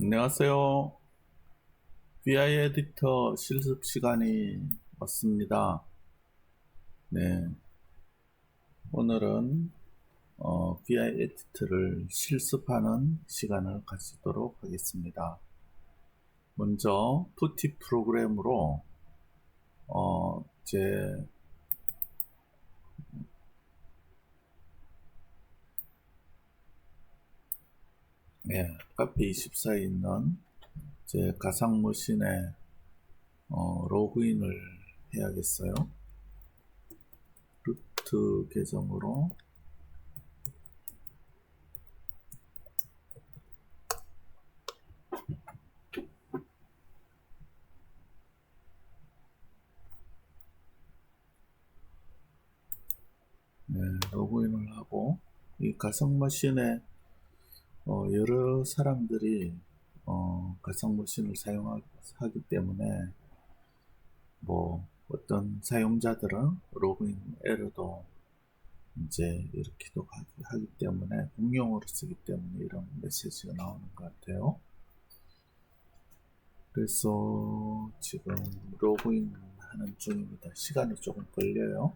안녕하세요. VI 에디터 실습 시간이 왔습니다. 네. 오늘은 어, VI 에디터를 실습하는 시간을 가지도록 하겠습니다. 먼저 푸티 프로그램으로 어, 제 예, 카페 24에 있는 제 가상 머신에 어, 로그인을 해야겠어요. 루트 계정으로 네, 로그인을 하고 이 가상 머신에 어, 여러 사람들이 어, 가상머신을 사용하기 때문에 뭐 어떤 사용자들은 로그인 에러도 이제 이렇게도 하기, 하기 때문에 공용으로 쓰기 때문에 이런 메시지가 나오는 것 같아요. 그래서 지금 로그인 하는 중입니다. 시간이 조금 걸려요.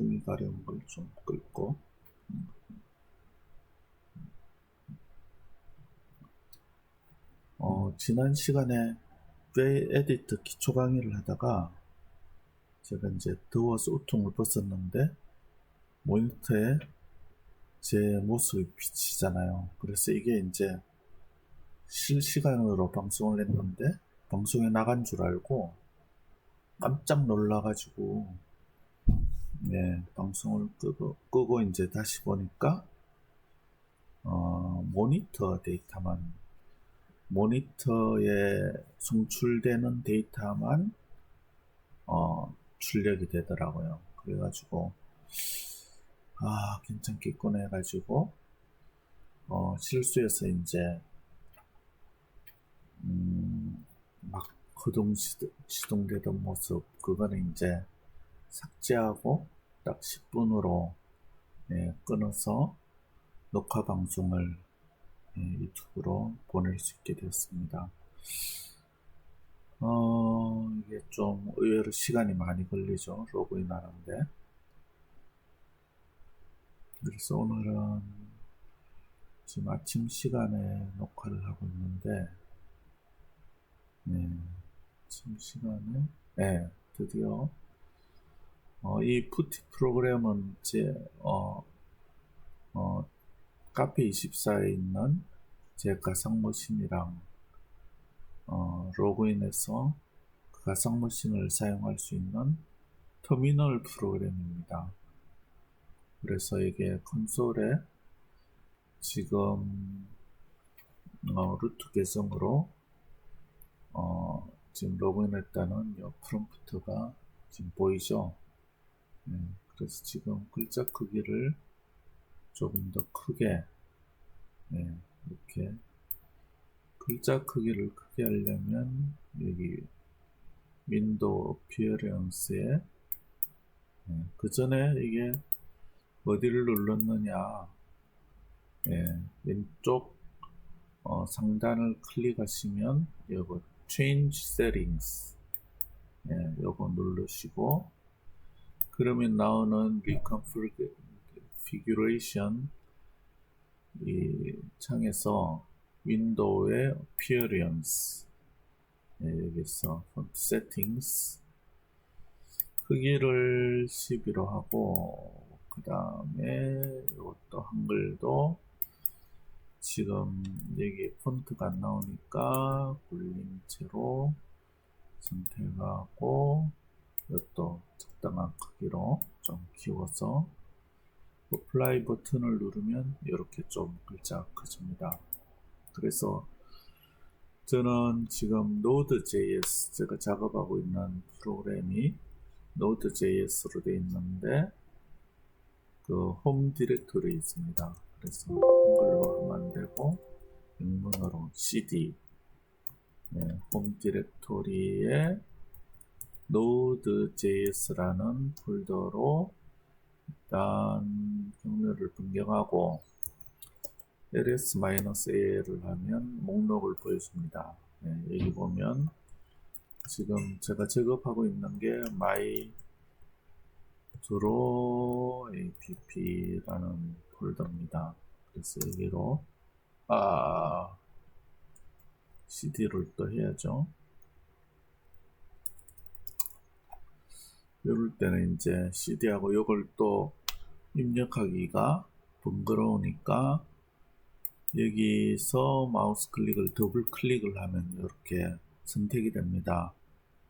등이 가려운 걸좀 끌고 어, 지난 시간에 웨이 에디트 기초 강의를 하다가 제가 이제 더워서 우통을 벗었는데 모니터에 제 모습이 비치잖아요. 그래서 이게 이제 실시간으로 방송을 했는데 방송에 나간 줄 알고 깜짝 놀라가지고 네, 방송을 끄고, 끄고 이제 다시 보니까 어, 모니터 데이터만 모니터에 송출되는 데이터만 어, 출력이 되더라고요. 그래가지고 아 괜찮겠구나 해가지고 어, 실수해서 이제 음, 막 거동 시동되던 모습 그거는 이제 삭제하고 딱 10분으로 예, 끊어서 녹화 방송을 예, 유튜브로 보낼 수 있게 되었습니다. 어, 이게 좀 의외로 시간이 많이 걸리죠. 로그인 하는데. 그래서 오늘은 지금 아침 시간에 녹화를 하고 있는데, 네, 아침 시간에, 네, 드디어 어, 이 푸티 프로그램은 이제 어, 어, 카페 24에 있는 제 가상머신이랑 어, 로그인해서 그 가상머신을 사용할 수 있는 터미널 프로그램입니다. 그래서 이게 콘솔에 지금 어, 루트 계정으로 어, 지금 로그인했다는 이 프롬프트가 지금 보이죠? 네, 그래서 지금 글자 크기를 조금 더 크게 네, 이렇게 글자 크기를 크게 하려면 여기 윈도우 어피어런스에 네, 그 전에 이게 어디를 눌렀느냐 네, 왼쪽 어, 상단을 클릭하시면 요거 Change Settings 네, 요거 누르시고 그러면 나오는 Reconfiguration 이 창에서 윈도우의 Appearance 네, 여기서 폰트 세팅스 크기를 12로 하고 그 다음에 이것도 한글도 지금 여기 폰트가 안 나오니까 굴린 채로 선택하고 이것도 적당한 크기로 좀 키워서 어플라이 버튼을 누르면 이렇게 좀 글자 커집니다. 그래서 저는 지금 Node.js 제가 작업하고 있는 프로그램이 Node.js로 되어 있는데 그 홈 디렉토리 있습니다. 그래서 한글로 하면 되고英문어로 cd 네, 홈 디렉토리에 Node.js라는 폴더로 일단 경로를 변경하고 ls-a를 하면 목록을 보여줍니다. 네, 여기 보면 지금 제가 작업하고 있는 게 my draw app라는 폴더입니다. 그래서 여기로 아 cd를 또 해야죠. 이럴 때는 이제 cd하고 이걸 또 입력하기가 번거로우니까 여기서 마우스 클릭을 더블 클릭을 하면 이렇게 선택이 됩니다.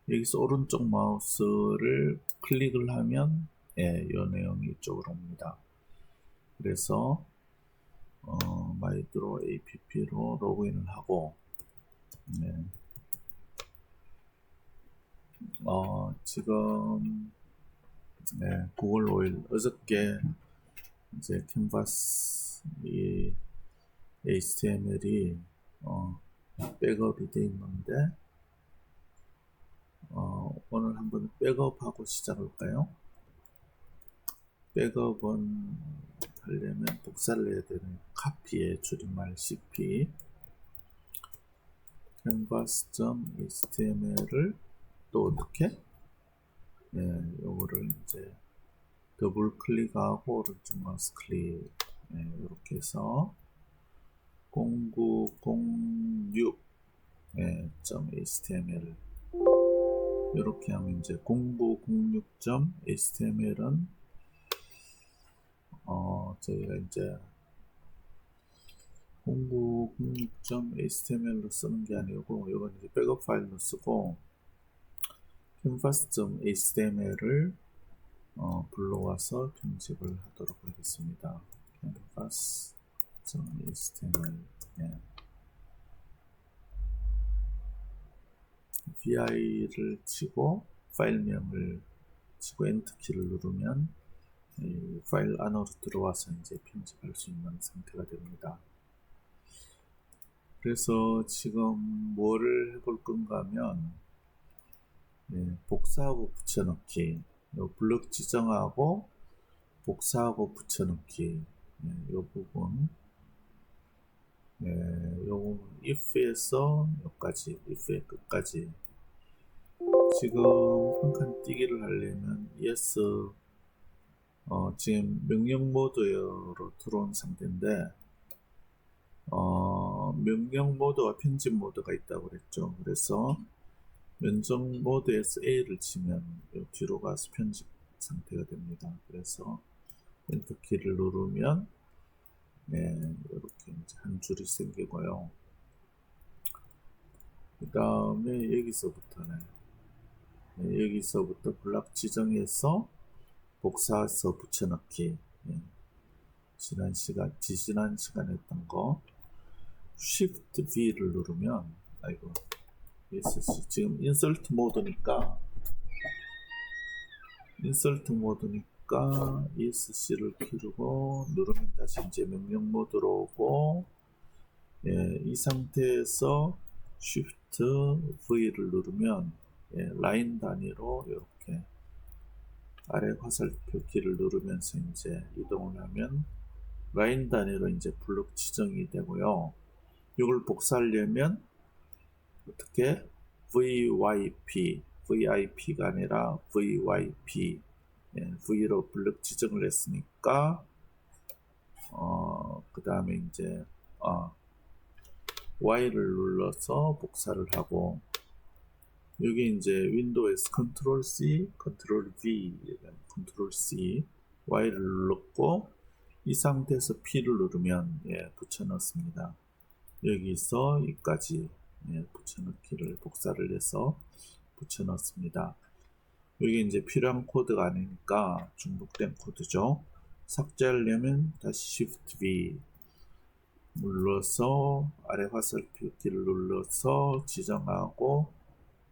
여기서 오른쪽 마우스를 클릭을 하면 예, 이 내용이 이쪽으로 옵니다. 그래서 어, 마이드로 app로 로그인을 하고 네. 어, 지금 네, 구글 오일 어저께 이제 캔버스 이 HTML이 어, 백업이 돼 있는데 어, 오늘 한번 백업하고 시작할까요? 백업은 하려면 복사를 해야 되는 카피의 줄임말 cp canvas.html을 또 어떻게? 예, 요거를 이제 더블 클릭하고 오른쪽 마우스 클릭 예, 이렇게 해서 0906 예, .html 이렇게 하면 이제 0906.html은 어 저희가 이제 0906.html로 쓰는 게 아니고 이건 이제 백업 파일로 쓰고 canvas.html을 어, 불러와서 편집을 하도록 하겠습니다. canvas.html 네. vi를 치고 파일명을 치고 엔터 키를 누르면 이 파일 안으로 들어와서 이제 편집할 수 있는 상태가 됩니다. 그래서 지금 뭐를 해볼 건가 하면 네, 복사하고 붙여넣기. 요 블럭 지정하고 복사하고 붙여넣기. 네, 요 부분. 네, 요 if에서 여기까지 if의 끝까지. 지금 한칸 띄기를 하려면 yes 어, 지금 명령 모드로 들어온 상태인데 어, 명령 모드와 편집 모드가 있다고 그랬죠. 그래서 면적 모드에서 A를 치면 뒤로 가서 편집 상태가 됩니다. 그래서 엔터 키를 누르면 네, 이렇게 한 줄이 생기고요. 그 다음에 여기서부터는 네, 여기서부터 블락 지정해서 복사해서 붙여넣기. 네. 지난 시간 지지난 시간에 했던 거. Shift V를 누르면 아이고 ESC 지금 인설트 모드니까 인설트 모드니까 ESC를 키우고 누르면 다시 이제 명령 모드로 오고 예, 이 상태에서 Shift V를 누르면 예, 라인 단위로 이렇게 아래 화살표 키를 누르면서 이제 이동을 하면 라인 단위로 이제 블록 지정이 되고요. 이걸 복사하려면 어떻게? VYP, VIP가 아니라 VYP, 예, V로 블록 지정을 했으니까 어, 그 다음에 이제 어, Y를 눌러서 복사를 하고 여기 이제 윈도우에서 컨트롤 C, 컨트롤 V, 컨트롤 C, Y를 눌렀고 이 상태에서 P를 누르면 예, 붙여 넣습니다. 여기서 여기까지 예, 붙여넣기를 복사를 해서 붙여넣습니다. 여기 이제 필요한 코드가 아니니까 중복된 코드죠. 삭제하려면 다시 Shift V 눌러서 아래 화살표 키를 눌러서 지정하고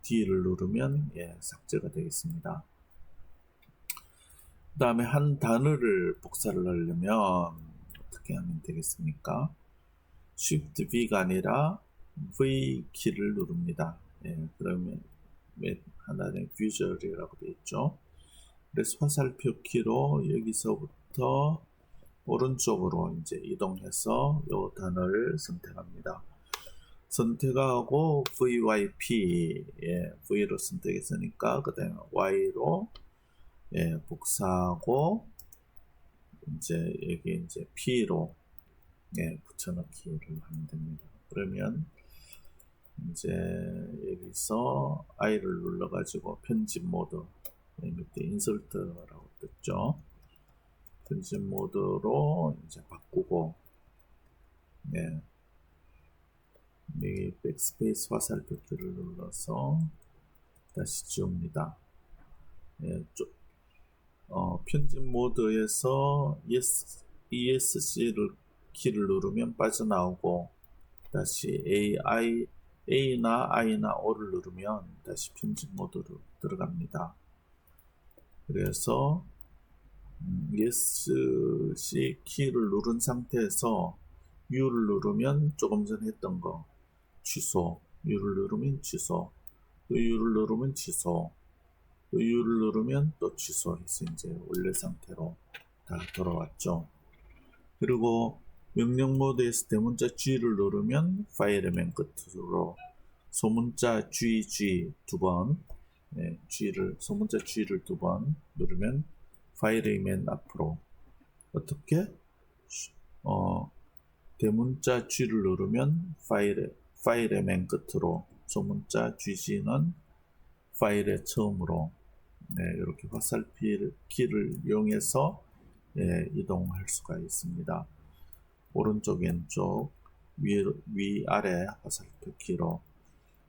D를 누르면 예, 삭제가 되겠습니다. 그 다음에 한 단어를 복사를 하려면 어떻게 하면 되겠습니까? Shift V가 아니라 V 키를 누릅니다. 예, 그러면 하나의 뷰저이라고 되어 있죠. 그래서 화살표 키로 여기서부터 오른쪽으로 이제 이동해서 요 단어를 선택합니다. 선택하고 VYP 예, V로 선택했으니까 그 다음에 Y로 예, 복사하고 이제 여기 이제 P로 예, 붙여넣기를 하면 됩니다. 그러면 이제 여기서 I를 눌러가지고 편집 모드 예, 밑에 인설트라고 떴죠. 편집 모드로 이제 바꾸고 네. 이 백스페이스 화살표 키를 눌러서 다시 지웁니다. 예, 좀, 어, 편집 모드에서 ES, ESC를 키를 누르면 빠져나오고 다시 AI, A나 I나 O를 누르면 다시 편집 모드로 들어갑니다. 그래서 음, ESC 키를 누른 상태에서 U를 누르면 조금 전에 했던 거 취소 U를 누르면 취소 또 U를 누르면 취소 또 U를 누르면 또 취소해서 이제 원래 상태로 다 돌아왔죠 그리고 명령 모드에서 대문자 G를 누르면 파일의 맨 끝으로 소문자 GG 두 번 네, G를 소문자 G를 두 번 누르면 파일의 맨 앞으로 어떻게 어, 대문자 G를 누르면 파일의 파일의 맨 끝으로 소문자 GG는 파일의 처음으로 네, 이렇게 화살표 키를 이용해서 예, 이동할 수가 있습니다. 오른쪽 왼쪽 위, 위 아래 화살표 키로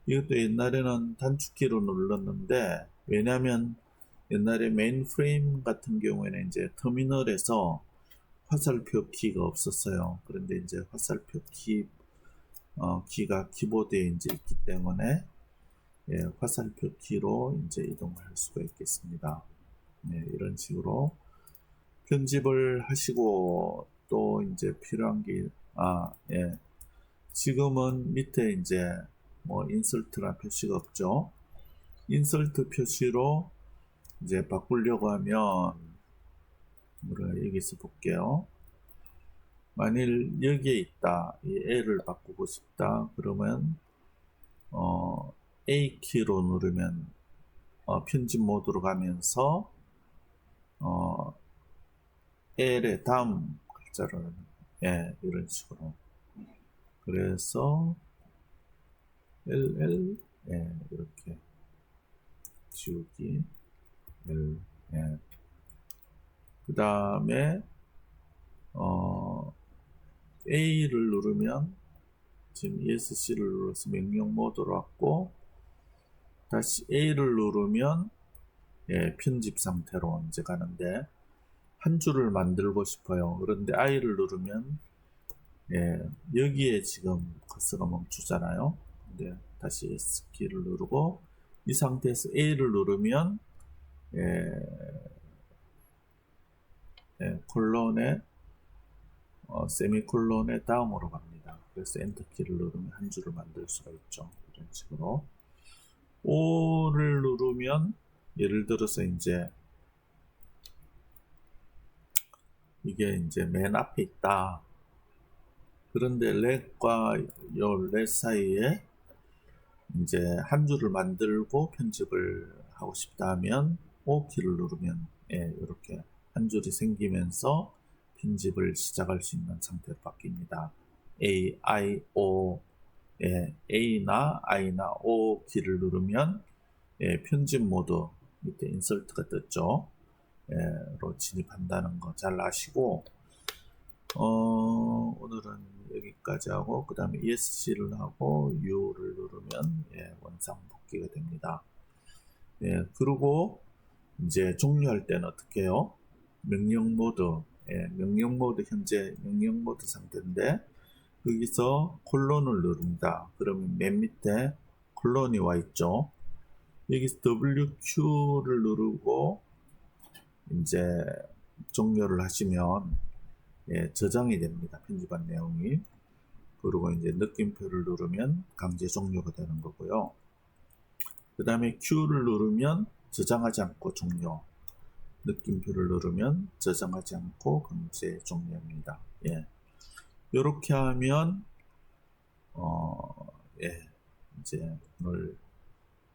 이것도 옛날에는 단축키로 눌렀는데 왜냐하면 옛날에 메인프레임 같은 경우에는 이제 터미널에서 화살표 키가 없었어요. 그런데 이제 화살표 키 어, 키가 키보드에 이제 있기 때문에 예, 화살표 키로 이제 이동할 수가 있겠습니다. 네, 이런 식으로 편집을 하시고 또 이제 필요한 게 아, 예. 지금은 밑에 이제 뭐 인설트란 표시가 없죠. 인설트 표시로 이제 바꾸려고 하면 뭐라 여기서 볼게요. 만일 여기에 있다. 이 L을 바꾸고 싶다. 그러면 어, A 키로 누르면 어, 편집 모드로 가면서 어, L의 다음 글자를 예, 이런 식으로 그래서 LL 예, 이렇게 지우기 L 예. 그 다음에 어, A를 누르면 지금 ESC를 눌러서 명령 모드로 왔고 다시 A를 누르면 예, 편집 상태로 이제 가는데 한 줄을 만들고 싶어요. 그런데 I를 누르면 예, 여기에 지금 커서가 멈추잖아요. 근데 다시 S키를 누르고 이 상태에서 A를 누르면 예, 예, 콜론에 어, 세미콜론의 다음으로 갑니다. 그래서 엔터 키를 누르면 한 줄을 만들 수가 있죠. 이런 식으로. O를 누르면 예를 들어서 이제 이게 이제 맨 앞에 있다. 그런데 렉과 요렉 사이에 이제 한 줄을 만들고 편집을 하고 싶다 하면 O 키를 누르면 예, 이렇게 한 줄이 생기면서 편집을 시작할 수 있는 상태로 바뀝니다. A, I, O 예, A나 I나 O 키를 누르면 예, 편집 모드 밑에 인설트가 떴죠. 예, 로 진입한다는 거 잘 아시고 어, 오늘은 여기까지 하고 그 다음에 ESC를 하고 U를 누르면 예, 원상 복귀가 됩니다. 예, 그리고 이제 종료할 때는 어떻게 해요? 명령 모드 예, 명령 모드 현재 명령 모드 상태인데 여기서 콜론을 누릅니다. 그러면 맨 밑에 콜론이 와 있죠. 여기서 WQ를 누르고 이제 종료를 하시면 예, 저장이 됩니다. 편집한 내용이. 그리고 이제 느낌표를 누르면 강제 종료가 되는 거고요. 그 다음에 Q를 누르면 저장하지 않고 종료. 느낌표를 누르면 저장하지 않고 금세 종료합니다. 예. 이렇게 하면 어, 예, 이제 오늘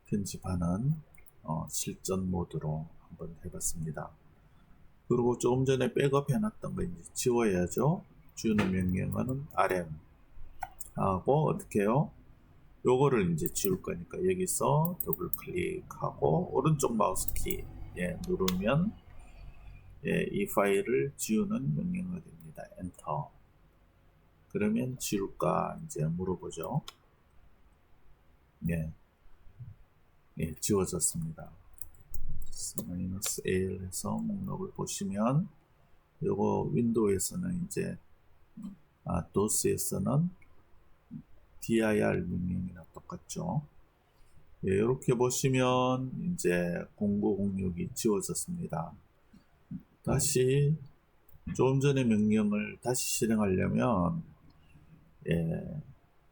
편집하는 어, 실전 모드로 한번 해봤습니다. 그리고 조금 전에 백업 해 놨던 거 이제 지워야죠. 지우는 명령어는 rm 하고 어떻게 해요? 요거를 이제 지울 거니까 여기서 더블 클릭하고 오른쪽 마우스 키 예, 누르면 예, 이 파일을 지우는 명령어가 됩니다. 엔터. 그러면 지울까 이제 물어보죠. 예, 예 지워졌습니다. 마이너스 해서 목록을 보시면 요거 윈도우에서는 이제 아, 도스에서는 dir 명령이랑 똑같죠. 예, 이렇게 보시면 이제 0906이 지워졌습니다. 다시 조금 전에 명령을 다시 실행하려면 예,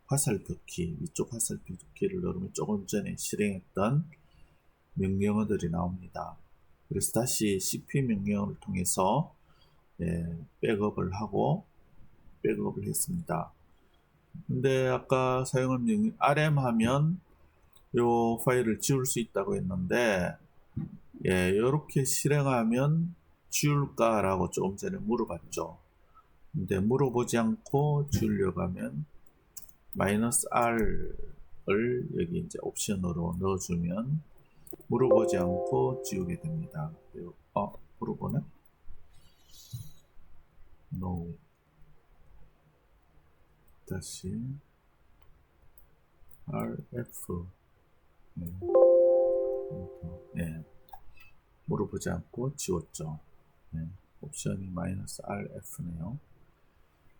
화살표 키 위쪽 화살표 키를 누르면 조금 전에 실행했던 명령어들이 나옵니다. 그래서 다시 cp 명령을 통해서 예, 백업을 하고 백업을 했습니다. 근데 아까 사용한 명령 rm 하면 요 파일을 지울 수 있다고 했는데 예, 이렇게 실행하면 지울까라고 조금 전에 물어봤죠. 근데 물어보지 않고 지우려고 하면 마이너스 R을 여기 이제 옵션으로 넣어주면 물어보지 않고 지우게 됩니다. 어, 물어보네? No. 다시 RF 네. 네. 물어보지 않고 지웠죠. 네. 옵션이 마이너스 RF네요.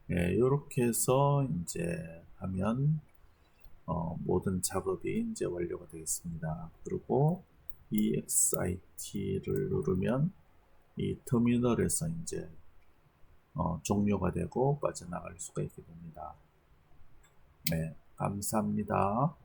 네, 이렇게 해서 이제 하면 어, 모든 작업이 이제 완료가 되겠습니다. 그리고 EXIT를 누르면 이 터미널에서 이제 어, 종료가 되고 빠져나갈 수가 있게 됩니다. 네, 감사합니다.